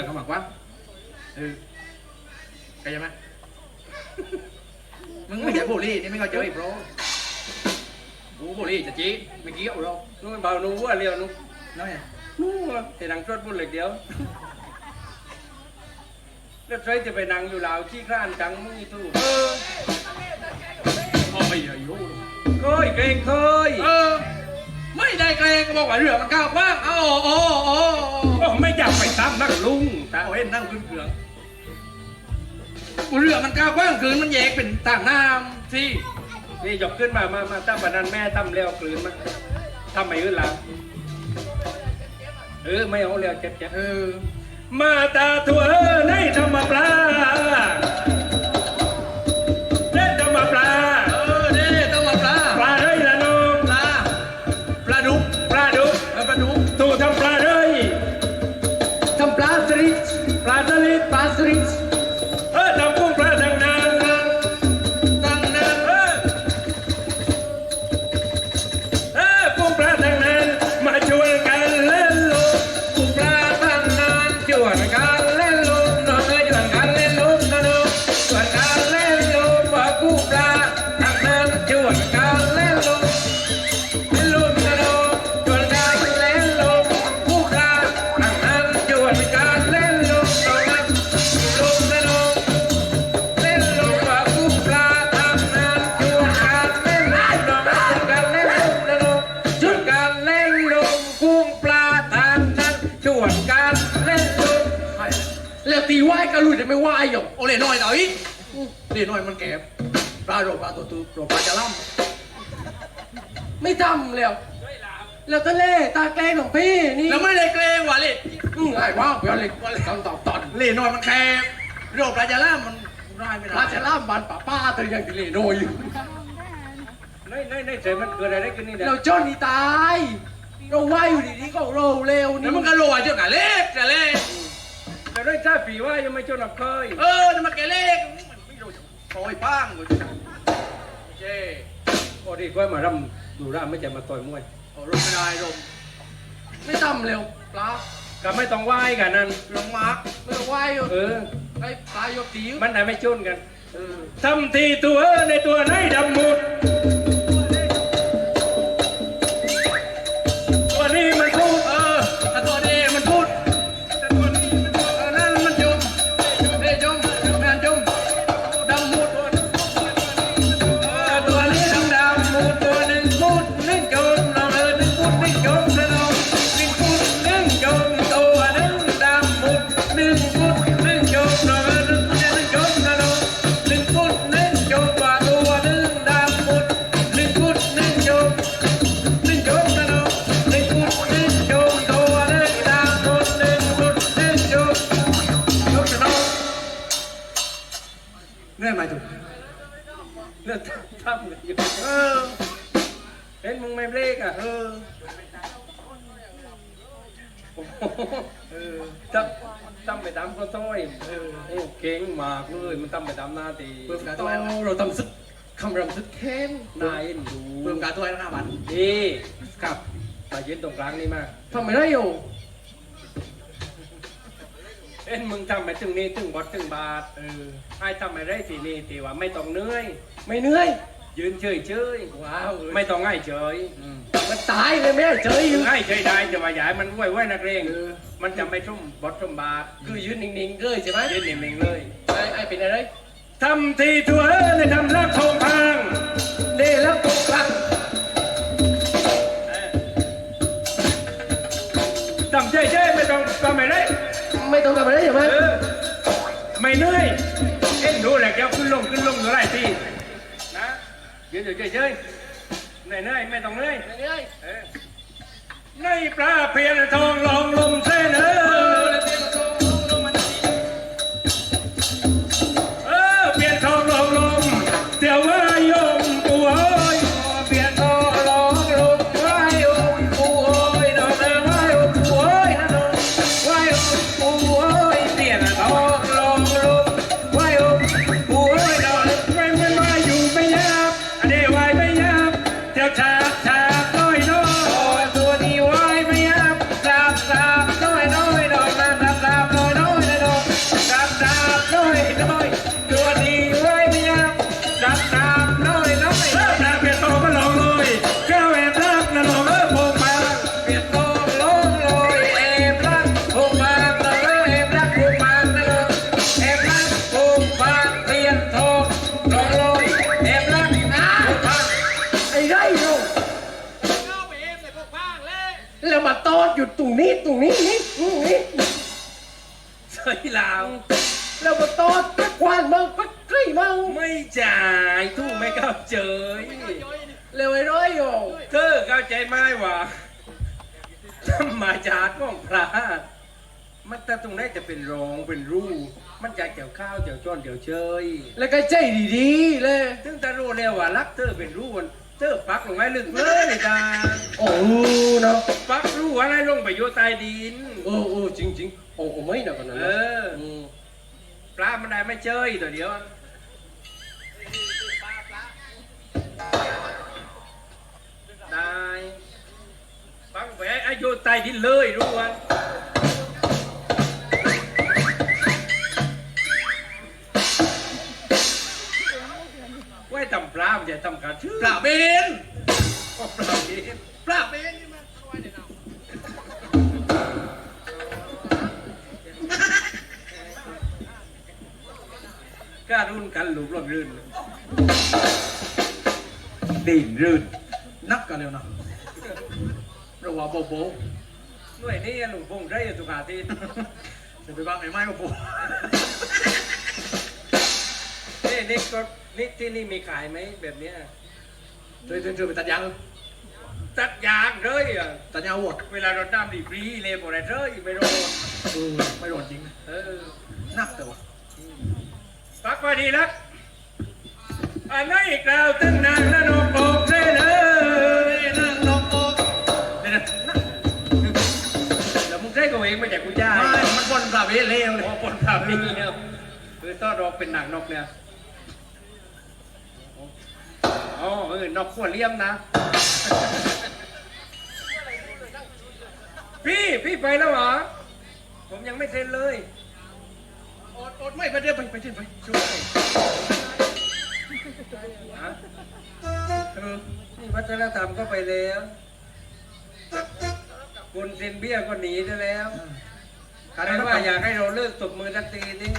แต่เขาบอกว่าเออเข้าใจไหมมึงไม่ใช่บุหรี่นี่ไม่เข้าใจไอ้โปรกูบุหรี่จะจี้ไม่เกี่ยวหรอกนู้นเบานู้ว่าเรียวนู้นน้อยอะนู้นแต่นังรถพูดเหล็กเดียวแล้วใครจะไปนั่งอยู่ลาวขี้คร้านจังมึงอีตู้เออโอ้ยอายุเคยเกรงเคยเออ ไม่ได้เกรงก็บอกว่าเรือมันก้าวกว้างเอาโอ้โอ้โอ้ไม่อยากไปตามนักลุงตาเห็นนั่งขึ้นเครื่องเรือมันก้าวกว้างคืนมันแยกเป็นต่างน้ำสินี่ยกขึ้นมามามาตั้มบันนั้นแม่ตั้มแล้วกลืนมาทำไมอื่นล่ะเออไม่เอาแล้วเจ็บเจ็บเออมาตาตัวในธรรมปลาายหรอกโอเล่น้อยหน่อยเล่น้อยมันแก่ปลาโรปลาตัวตัวโรปลาจะล่ำไม่ทำแล้วแล้วก็เล่ตาแกล้งของพี่นี่แล้วไม่ได้แกล้งว่ะเล่อืมไอ้ว้าวเดี๋ยวเล่ว่าเล่ตอนตอบตอนเล่น้อยมันแก่โรปลาจะล่ำมันได้ไม่ปลาได้จะล่ำบันป้าป้าตัวยังกิเลโดยอยู่ในในในใจมันเกิดอะไรขึ้นนี่เนี่ยเราจนนี่ตายเราว่ายอยู่ดีๆก็เราเร็วนี่มันก็โรยเจ้ากันเล็กกันเล็กแต่ ได้จ้าปีว่ายังไม่จนหลับเคยเออนี่มันแกเล็กไม่รู้จะโอยป้างกูเจ้พอดีก็มารำดูรำไม่จะมาต่อยมวยโอ้ลงไม่ได้ลงไม่ทำเร็วปลาก็ไม่ต้องไหว้กันนั่นลงมาร์กไม่ต้องว่ายอยู่เออไอ้ปลายกตีมันไหนไม่ชนกันทำทีตัวในตัวในดำหมุด ลางนี่มากทำไม่ได้อยู่ เอ็นมึงทำไปถึงนี่ถึงบอดถึงบาทเออไอ้ทำไปได้ทีนี่ตีว่าไม่ต้องเหนื่อย ไม่เหนื่อย ยืนเฉยเฉยว้าวๆไม่ต้องง่ายเฉยมันตายเลยแม่เจออยู่ง่ายเฉยได้จะว่าใหญ่มันไหวไหวนักเรงเออมันจะไม่ทุ่มบอดทุ่มบาทคือยืนนิ่งๆเลยใช่ไหมยืนนิ่งๆเลยไอ้ไอ้เป็นอะไรทำทีตัวในทำรักทงพังเดแล้วตกกลับ ไม่ต้องทำอะไรใช่ไหมเออไม่เหนื่อยเอ็นดูแหละเดี๋ยวขึ้นลงขึ้นลงอยู่ไรทีนะยืนอยู่เฉยๆเหนื่อยๆไม่ต้องเหนื่อยไม่เหนื่อยเออในปลาเพียนทองลองลมเส้นเออ ทูกไม่เข้าเจยแล้วไอ้ร้อยอยู่เธอเข้าใจไหมว่าธรรมาจารย์ของพระมันแต่ตรงไหนจะเป็นรองเป็นรูมันจะเกี่ยวข้าวเกี่ยวจ้อนเกี่ยวเชยแล้วก็ใจดีๆเลยถึงตารู้แล้วว่ารักเธอเป็นรูมันเธอปักลงไว้ลึกเลยเลยจ้าโอ้เนาะปักรูอะไรลงไปโยใต้ดินเออเออจริงๆโอ้โอ้ไม่นะกันนะเออมปลามันได้ไม่เจยตัวเดียว ได้ฟังไปไอ้โยใต้ดินเลยรู้วันไว้ทำปลาไม่ใช่ทำการชื่อปลาเบนปลาเอง ดิ่นรื่นนักกันแล้วนะระหว่างโบโบหน่วยนี้หลุงพงได้อยู่ทุกอาทิตย์จะไปบ้างไอ้ไม้โบโบนี่นี่ก็นี่ที่นี่มีขายไหมแบบเนี้ยเธอเธอเธอไปตัดยางตัดยางเลยอะตัดยางวัวเวลารถน้ำดีฟรีเลยบอกอะไรเลยไม่รอเออไม่โดนจริงนะเออนักแต่ว่าปักไว้ดีแล้ว อันนั้นอีกแล้วตึ้งนางและนกโอกเซ่เลยนางนกโอกเดี๋ยวนะแล้วมึงใช้ตัวเองไม่ใช่กูจ้าไม่มันบอลปลาเบนเลวเลยโอ้ปนข่าวนี้แล้วคือต้อนรอเป็นหนังนกเนี่ยอ๋อเออนกขวดเลี่ยมนะพี่ พี่ไปแล้วเหรอ ผมยังไม่เซ็นเลย อดอดไม่ไปเดี๋ยวไปไปเดี๋ยวไปช่วย ฮะเออวัฒนธรรมก็ไปแล้วคนเซนเบี้ยก็หนีได้แล้วใครว่าอยากให้เราเลิกตบมือทันทีนี่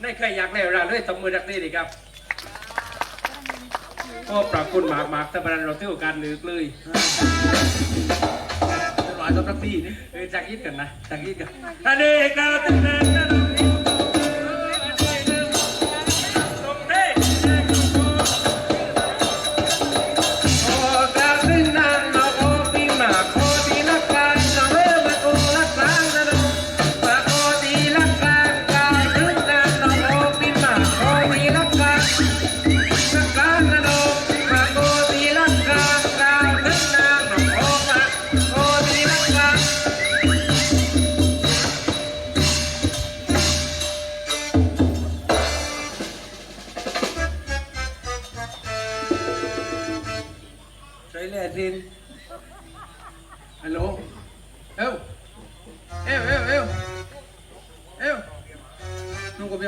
ไม่เคยอยากแนวราเลยตบมือทันทีดีครับก็ปรับคุณหมากหมากตะบันเราเที่ยวการนึกเลยเรีย อยสำหรับพี่นี่เออจากยิดกันนะจากยิดกันอันนี้ก็ตื่นั้นะ ใช้แร่ดินฮัลโหลเอ้วเอ้วเอ้วเอ้วเอ้วนุ่งกับ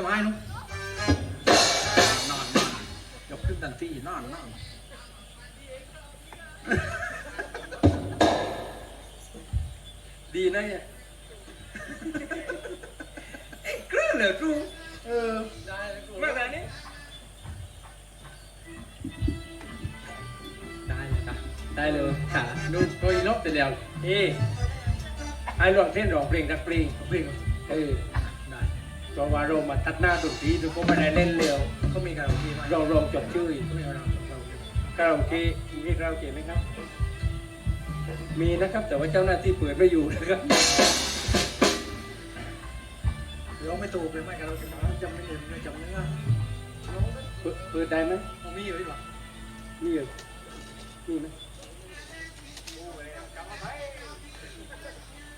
ได้เลยค่ะดูโดยลบแต่เดียวเอ้ไอ้ร้องเพลงร้องเพลงนักเพลงเพลงเออได้ตัววาโรมาตัดหน้าตุกทีทุกคนไม่ได้เล่นเร็วเขามีการโอเคไหมร้องร้องจบชื่อเขามีการเราคาราโอเกะมีคาราโอเกะไหมครับ มีนะครับแต่ว่าเจ้าหน้าที่เปิดไม่อยู่นะครับเราไม่ถูกเลยไม่การเราจำไม่เห็นไม่จำไม่ได้เปิดเปิดได้ไหมเขามีอยู่หรือเปล่านี่เหรอมีไหม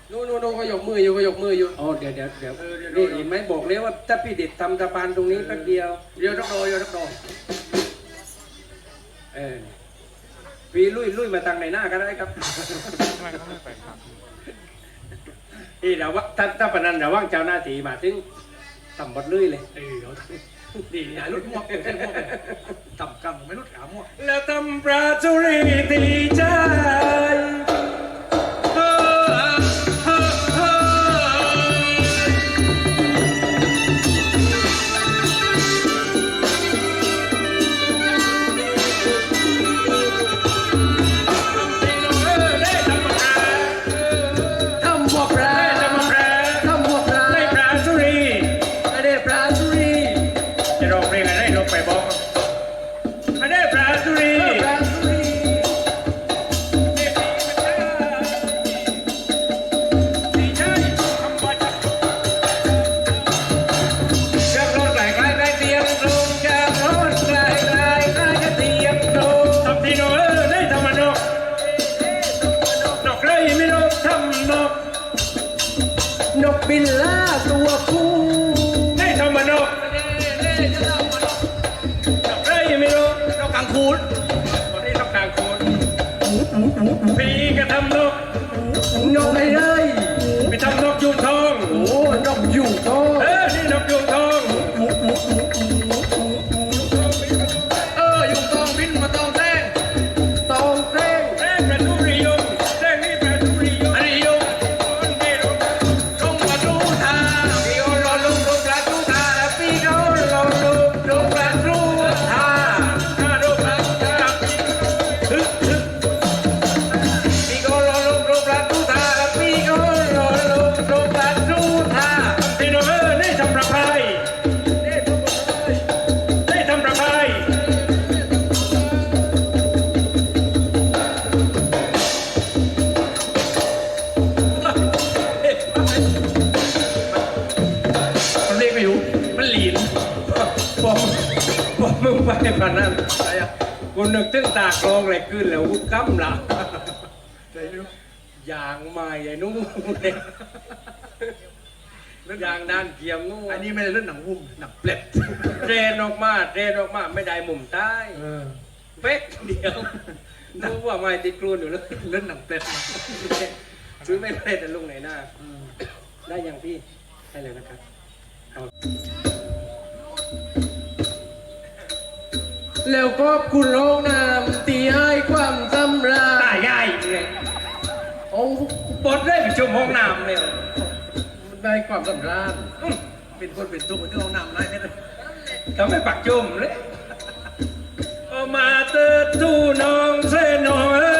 โน่นโน่นโน่นเขายกมืออยู่เขายกมืออยู่อ๋อเดี๋ยวเดี๋ยวเดี๋ยวเออเดี๋ยว นี่เห็นไหมบอกแล้วว่าถ้าพี่เด็ดทำสะพานตรงนี้แป๊บเดียว เดี๋ยวรับรอเดี๋ยวรับรอเออพี่ลุยลุยมาทางไหนหน้าก็ได้ครับนี่เดี๋ยวว่าถ้าถ้าปานนันเดี๋ยวว่างเจ้าหน้าที่มาถึงทำบดลุยเลย เออเขาดีอย่าลุดมั่วเส้นมั่วต่ำกำไม่ลุดขามั่วแล้วทำปราจุรีตีใจ นกไปเลย นึกถึงตากลองอะไรขึ้นแล้วกูกำลังอย่างใหม่ไอ้นุ่มเลยอย่างด้านเกียมงูอันนี้ไม่ได้เรื่องหนังหุ้มหนังเปล็ดเรนออกมาเรนออกมาไม่ได้มุมใต้เป๊กเดียวนึกว่าไม่ติดกลูนอยู่แล้วเรื่องหนังเปล็ดซื้อไม่ได้แต่ลุงไหนหน้าได้ยังพี่ได้เลยนะครับ แล้วพบคุณโรงนามตีให้ความจำราตายยายเนี่ยโอ้ปดได้ไปชมห้องน้ำเลยมันได้ความจำราญเป็นคนเป็นตุ๊กที่ห้องน้ำไรเนี่ยทำให้ปักจุ่มเลยเอามาเตอร์ทูน้องเซนน้องอย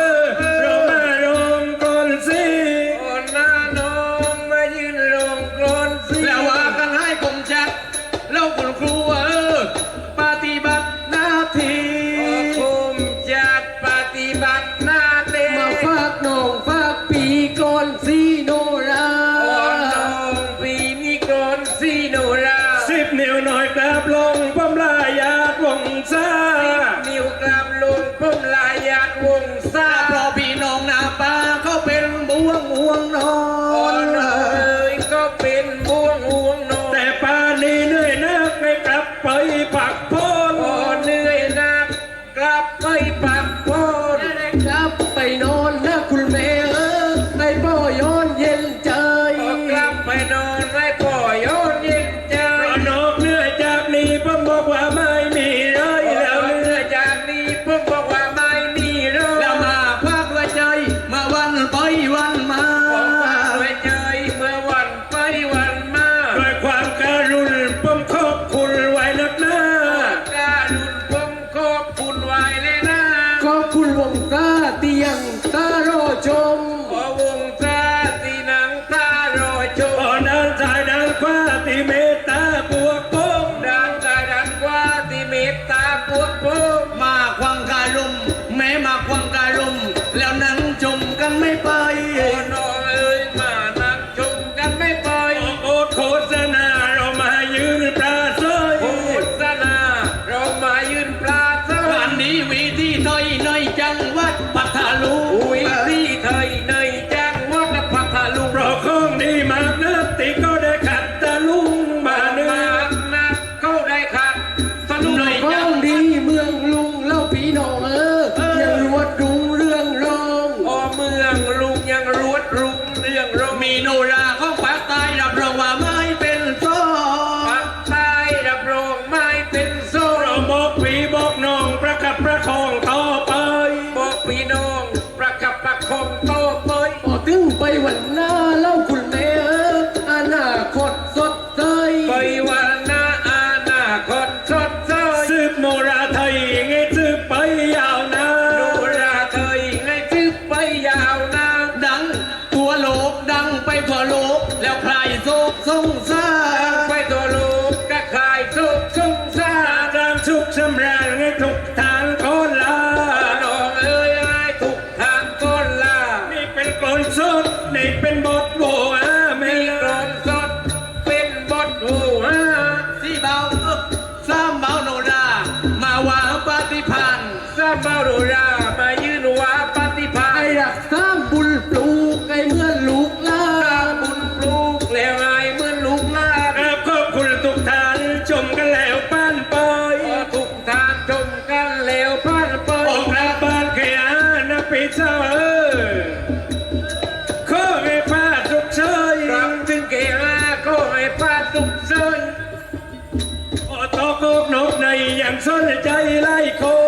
งซ่อนใจไล่คอ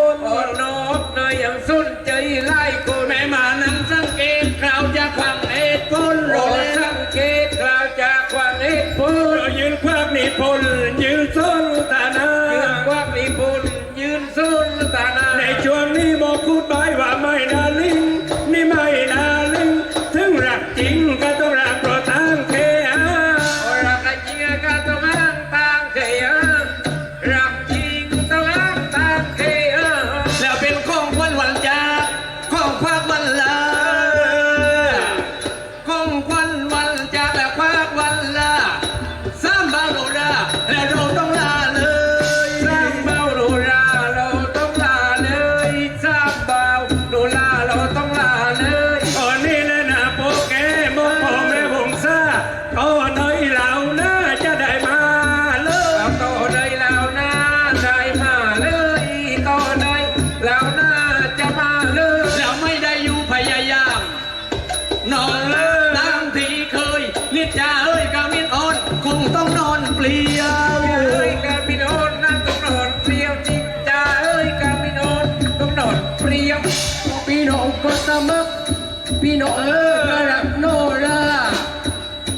โนเออระดับโนรา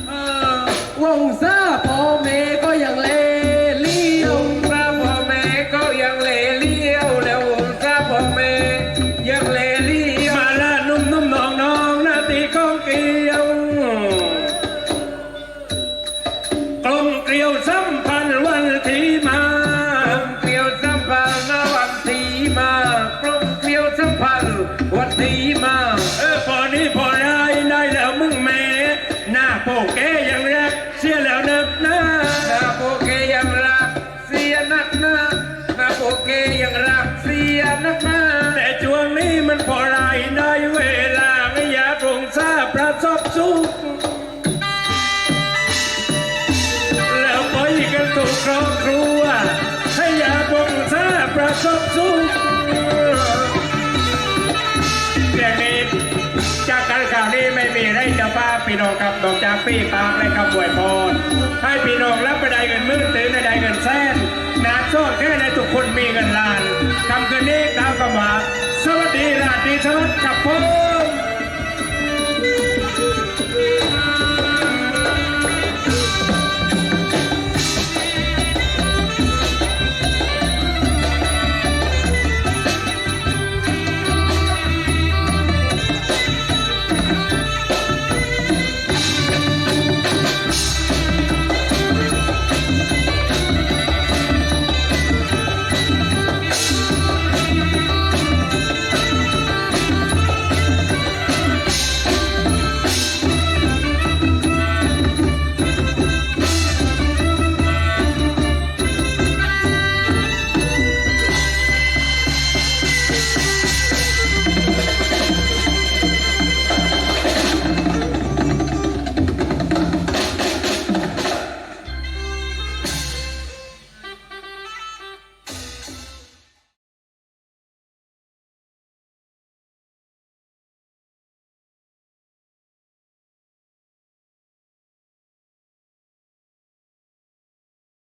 เออวงซาพอเมก็ยังเลเลี้ยวงซาพอเมก็ยังเลเลี้ยวแล้ววงซาพอเมยังเลเลี้ยวมาละนุ่มนุ่มน้องน้องนาตีกลงเกลียวกลมเกลียวสัมพันธ์วันที่มาเกลียวสัมพันธ์วันที่มากลมเกลียวสัมพันธ์วันที่มา ดอกจากปีปากลนคำอวยพรให้พี่น้องรับประดายเงินมื่นตื้นในใดเงินแสนนาโชคแค่ในทุกคนมีเงินล้าน